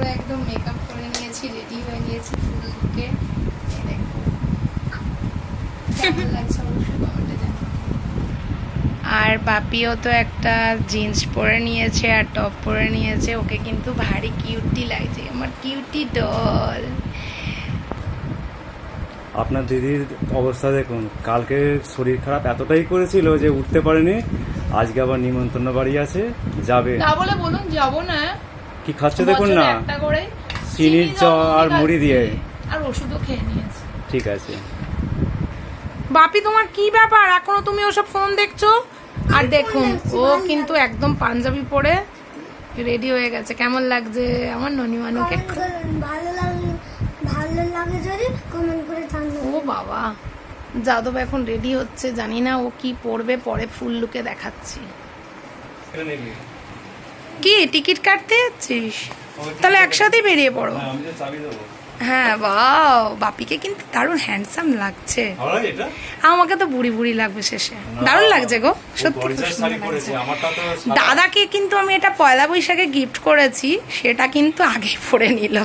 পুরো একদম মেকআপ করে নিয়েছি রেডি হয়ে নিয়েছি ফুল লুকে কেমন লাগছে অবশ্যই কমেন্টে জানাও। আর পাপিও তো একটা জিন্স পরে নিয়েছে আর টপ পরে নিয়েছে ওকে কিন্তু ভারী কিউটি লাগছে আমার কিউটি ডল আপনার দিদির অবস্থা দেখুন কালকে শরীর খারাপ এতটাই করেছিল যে উঠতে পারেনি আজকে আবার নিমন্ত্রণ বাড়ি আছে যাবে। তা বলে বলুন যাব না। কি খাচ্ছে দেখুন না? একটা করে চিনির চিনি চ আর মুড়ি দিয়ে। আর ওষুধও খেয়ে নিয়েছে। ঠিক আছে। বাপি তোমার কি ব্যাপার? এখনও তুমি ওসব ফোন দেখছ? আর দেখুন ও কিন্তু একদম পাঞ্জাবি পরে রেডি হয়ে গেছে। কেমন লাগছে আমার ননিমানুকে? কমেন্ট ভালো লাগে ভালো লাগে যদি কমেন্ট করে জানাবেন ও বাবা যাদব এখন রেডি হচ্ছে জানি না ও কি পরবে পরে ফুল লুকে দেখাচ্ছি। কি? টিকিট কাটতে যাচ্ছিস? তাহলে একসাথে বেরিয়ে পড়ো। হ্যাঁ বাও বাপিকে কিন্তু দারুণ হ্যান্ডসাম লাগছে। আমাকে তো বুড়ি বুড়ি লাগবে শেষে। দারুণ লাগছে গো সত্যি। দাদাকে কিন্তু আমি এটা পয়লা বৈশাখে গিফট করেছি সেটা কিন্তু আগেই পরে নিল।